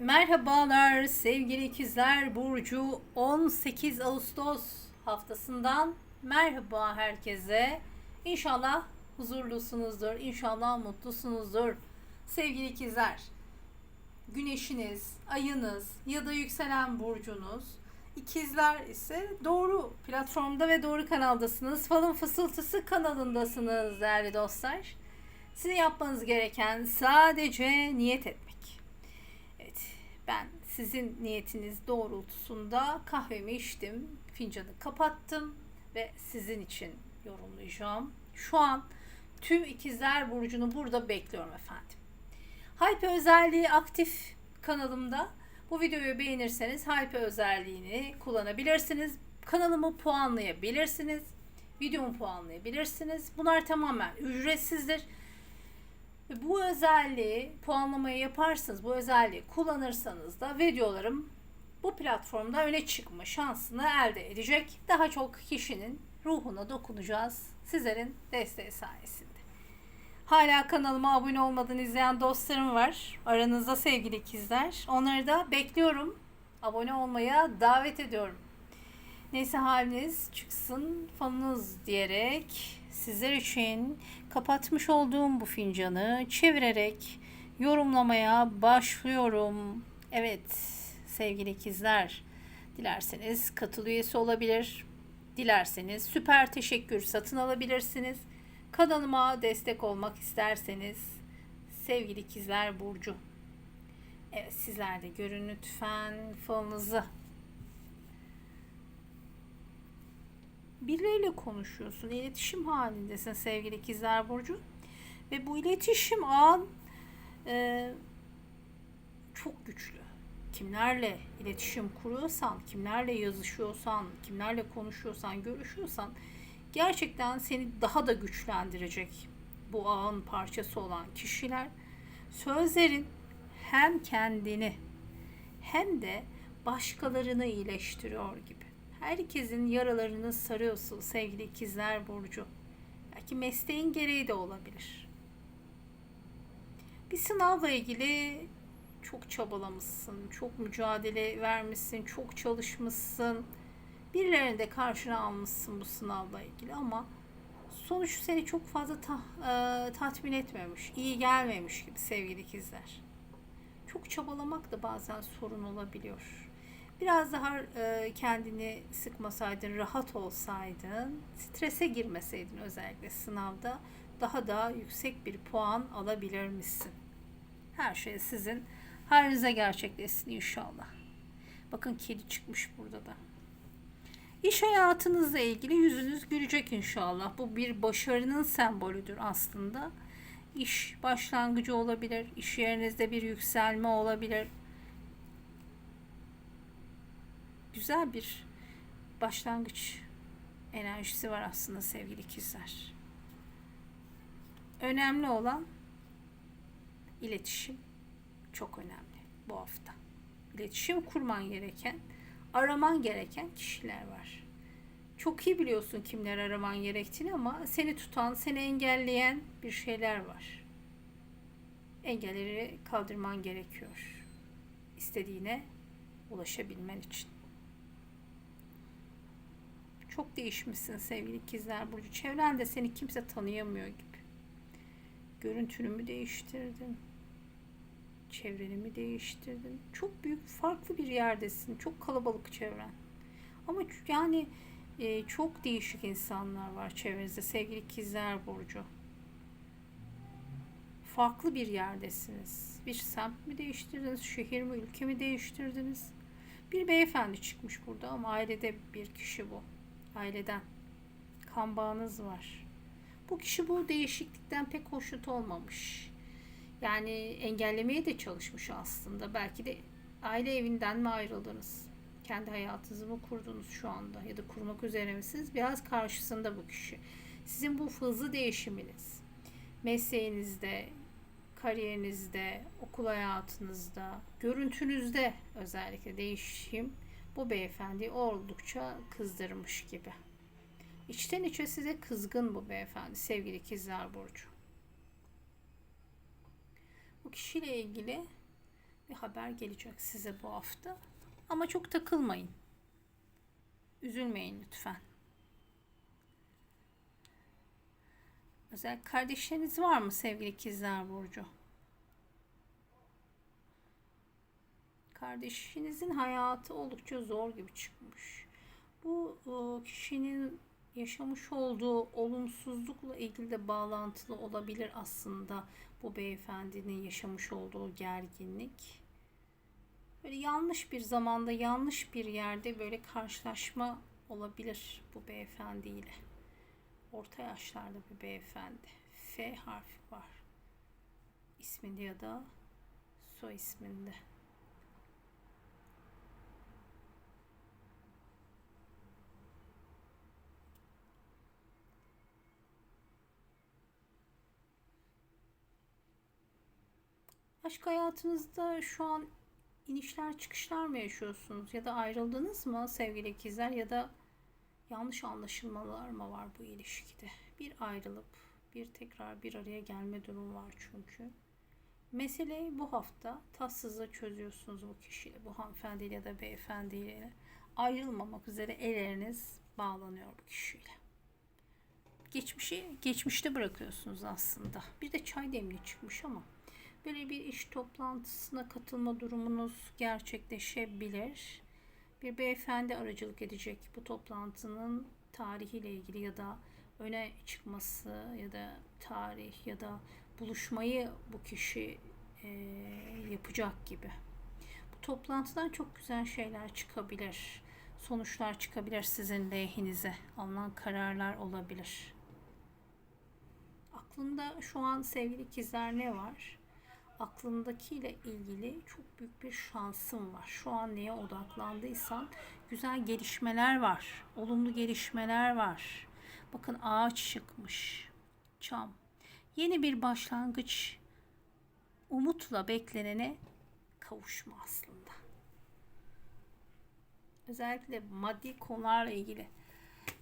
Merhabalar sevgili ikizler Burcu 18 Ağustos haftasından merhaba herkese. İnşallah huzurlusunuzdur, inşallah mutlusunuzdur sevgili ikizler. Güneşiniz, ayınız ya da yükselen burcunuz İkizler ise doğru platformda ve doğru kanaldasınız. Falın Fısıltısı kanalındasınız değerli dostlar. Sizin yapmanız gereken sadece niyet etmek. Ben sizin niyetiniz doğrultusunda kahvemi içtim, fincanı kapattım ve sizin için yorumlayacağım. Şu an tüm ikizler burcunu burada bekliyorum efendim. Hype özelliği aktif kanalımda. Bu videoyu beğenirseniz Hype özelliğini kullanabilirsiniz. Kanalımı puanlayabilirsiniz. Videomu puanlayabilirsiniz. Bunlar tamamen ücretsizdir. Ve Bu özelliği puanlamayı yaparsınız, bu özelliği kullanırsanız da videolarım bu platformda öne çıkma şansını elde edecek. Daha çok kişinin ruhuna dokunacağız sizlerin desteği sayesinde. Hala kanalıma abone olmadan izleyen dostlarım var. Aranızda sevgili ikizler. Onları da bekliyorum. Abone olmaya davet ediyorum. Neyse haliniz çıksın fanınız diyerek sizler için kapatmış olduğum bu fincanı çevirerek yorumlamaya başlıyorum. Evet sevgili ikizler dilerseniz katıl üyesi olabilir. Dilerseniz süper teşekkür satın alabilirsiniz. Kanalıma destek olmak isterseniz sevgili ikizler Burcu. Evet sizler de görün lütfen falınızı. Birileriyle konuşuyorsun. iletişim halindesin sevgili ikizler Burcu. Ve bu iletişim ağın e, çok güçlü. Kimlerle iletişim kuruyorsan, kimlerle yazışıyorsan, kimlerle konuşuyorsan, görüşüyorsan gerçekten seni daha da güçlendirecek bu ağın parçası olan kişiler. Sözlerin hem kendini hem de başkalarını iyileştiriyor gibi. Herkesin yaralarını sarıyorsun sevgili ikizler Burcu. Belki mesleğin gereği de olabilir. Bir sınavla ilgili çok çabalamışsın, çok mücadele vermişsin, çok çalışmışsın. Birilerini de karşına almışsın bu sınavla ilgili ama sonuç seni çok fazla ta, e, tatmin etmemiş, iyi gelmemiş gibi sevgili ikizler. Çok çabalamak da bazen sorun olabiliyor. Biraz daha e, kendini sıkmasaydın, rahat olsaydın, strese girmeseydin özellikle sınavda daha da yüksek bir puan alabilir misin? Her şey sizin halinize gerçekleşsin inşallah. Bakın kedi çıkmış burada da. İş hayatınızla ilgili yüzünüz gülecek inşallah. Bu bir başarının sembolüdür aslında. İş başlangıcı olabilir, iş yerinizde bir yükselme olabilir, güzel bir başlangıç enerjisi var aslında sevgili ikizler. Önemli olan iletişim çok önemli bu hafta. İletişim kurman gereken, araman gereken kişiler var. Çok iyi biliyorsun kimler araman gerektiğini ama seni tutan, seni engelleyen bir şeyler var. Engelleri kaldırman gerekiyor. İstediğine ulaşabilmen için. Çok değişmişsin sevgili ikizler Burcu. Çevrende seni kimse tanıyamıyor gibi. Görüntünü değiştirdin? Çevreni mi değiştirdin? Çok büyük farklı bir yerdesin. Çok kalabalık çevren. Ama yani e, çok değişik insanlar var çevrenizde sevgili ikizler Burcu. Farklı bir yerdesiniz. Bir semt mi değiştirdiniz? Şehir mi, ülke mi değiştirdiniz? Bir beyefendi çıkmış burada ama ailede bir kişi bu aileden kan bağınız var. Bu kişi bu değişiklikten pek hoşnut olmamış. Yani engellemeye de çalışmış aslında. Belki de aile evinden mi ayrıldınız? Kendi hayatınızı mı kurdunuz şu anda? Ya da kurmak üzere misiniz? Biraz karşısında bu kişi. Sizin bu hızlı değişiminiz, mesleğinizde, kariyerinizde, okul hayatınızda, görüntünüzde özellikle değişim bu beyefendi oldukça kızdırmış gibi. İçten içe size kızgın bu beyefendi sevgili ikizler burcu. Bu kişiyle ilgili bir haber gelecek size bu hafta. Ama çok takılmayın. Üzülmeyin lütfen. Özel kardeşleriniz var mı sevgili ikizler Burcu? Kardeşinizin hayatı oldukça zor gibi çıkmış. Bu e, kişinin yaşamış olduğu olumsuzlukla ilgili de bağlantılı olabilir aslında bu beyefendinin yaşamış olduğu gerginlik. Böyle yanlış bir zamanda, yanlış bir yerde böyle karşılaşma olabilir bu beyefendiyle. Orta yaşlarda bir beyefendi. F harfi var. İsminde ya da soy isminde. Aşk hayatınızda şu an inişler çıkışlar mı yaşıyorsunuz? Ya da ayrıldınız mı sevgili ikizler? Ya da yanlış anlaşılmalar mı var bu ilişkide? Bir ayrılıp bir tekrar bir araya gelme durumu var çünkü. Meseleyi bu hafta tatsızla çözüyorsunuz bu kişiyle, bu hanımefendiyle ya da beyefendiyle. Ayrılmamak üzere elleriniz bağlanıyor bu kişiyle. Geçmişi geçmişte bırakıyorsunuz aslında. Bir de çay demli çıkmış ama böyle bir iş toplantısına katılma durumunuz gerçekleşebilir. Bir beyefendi aracılık edecek bu toplantının tarihiyle ilgili ya da öne çıkması ya da tarih ya da buluşmayı bu kişi e, yapacak gibi. Bu toplantıdan çok güzel şeyler çıkabilir. Sonuçlar çıkabilir sizin lehinize. Alınan kararlar olabilir. Aklında şu an sevgili ikizler ne var? Aklındakiyle ilgili çok büyük bir şansın var. Şu an neye odaklandıysan güzel gelişmeler var. Olumlu gelişmeler var. Bakın ağaç çıkmış. Çam. Yeni bir başlangıç umutla beklenene kavuşma aslında. Özellikle maddi konularla ilgili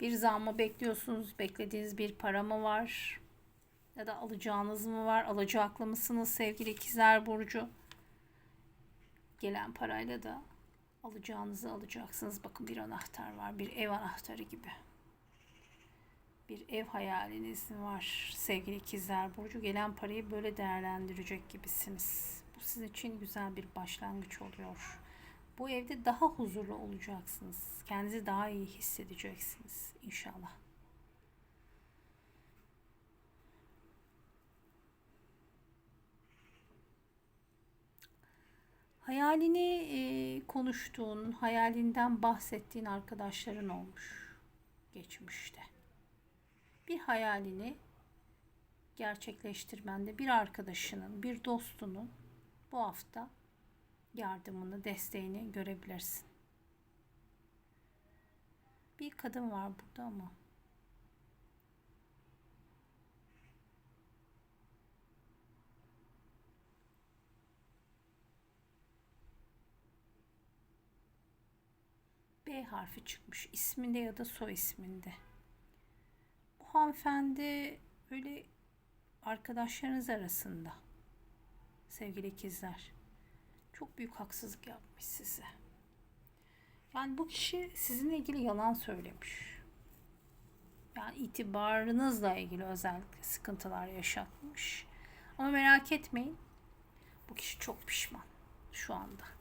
bir zammı bekliyorsunuz. Beklediğiniz bir para mı var? Ya da alacağınız mı var? Alacaklı mısınız sevgili ikizler burcu? Gelen parayla da alacağınızı alacaksınız. Bakın bir anahtar var. Bir ev anahtarı gibi. Bir ev hayaliniz var sevgili ikizler burcu. Gelen parayı böyle değerlendirecek gibisiniz. Bu sizin için güzel bir başlangıç oluyor. Bu evde daha huzurlu olacaksınız. Kendinizi daha iyi hissedeceksiniz inşallah. Hayalini e, konuştuğun, hayalinden bahsettiğin arkadaşların olmuş geçmişte. Bir hayalini gerçekleştirmende bir arkadaşının, bir dostunun bu hafta yardımını, desteğini görebilirsin. Bir kadın var burada ama B harfi çıkmış isminde ya da soy isminde. Bu hanımefendi böyle arkadaşlarınız arasında sevgili ikizler çok büyük haksızlık yapmış size. Yani bu kişi sizinle ilgili yalan söylemiş. Yani itibarınızla ilgili özellikle sıkıntılar yaşatmış. Ama merak etmeyin. Bu kişi çok pişman şu anda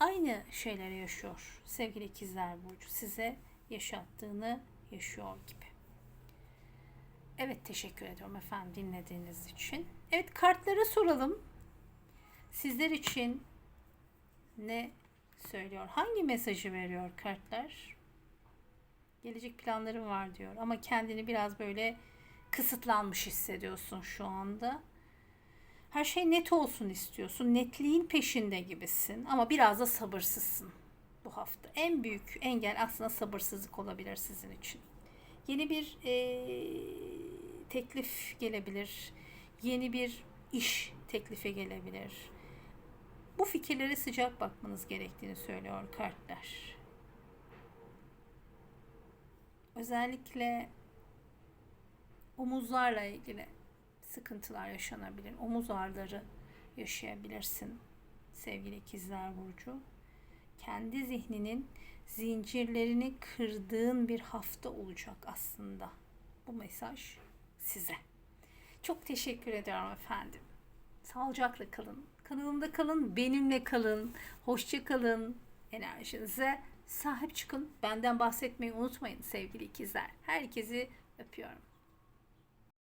aynı şeyleri yaşıyor sevgili ikizler burcu size yaşattığını yaşıyor gibi. Evet teşekkür ediyorum efendim dinlediğiniz için. Evet kartlara soralım. Sizler için ne söylüyor? Hangi mesajı veriyor kartlar? Gelecek planlarım var diyor ama kendini biraz böyle kısıtlanmış hissediyorsun şu anda her şey net olsun istiyorsun. Netliğin peşinde gibisin ama biraz da sabırsızsın bu hafta. En büyük engel aslında sabırsızlık olabilir sizin için. Yeni bir e, teklif gelebilir. Yeni bir iş teklifi gelebilir. Bu fikirlere sıcak bakmanız gerektiğini söylüyor kartlar. Özellikle omuzlarla ilgili sıkıntılar yaşanabilir. Omuz ağrıları yaşayabilirsin sevgili ikizler burcu. Kendi zihninin zincirlerini kırdığın bir hafta olacak aslında. Bu mesaj size. Çok teşekkür ediyorum efendim. Sağlıcakla kalın. Kanalımda kalın, benimle kalın. Hoşça kalın. Enerjinize sahip çıkın. Benden bahsetmeyi unutmayın sevgili ikizler. Herkesi öpüyorum.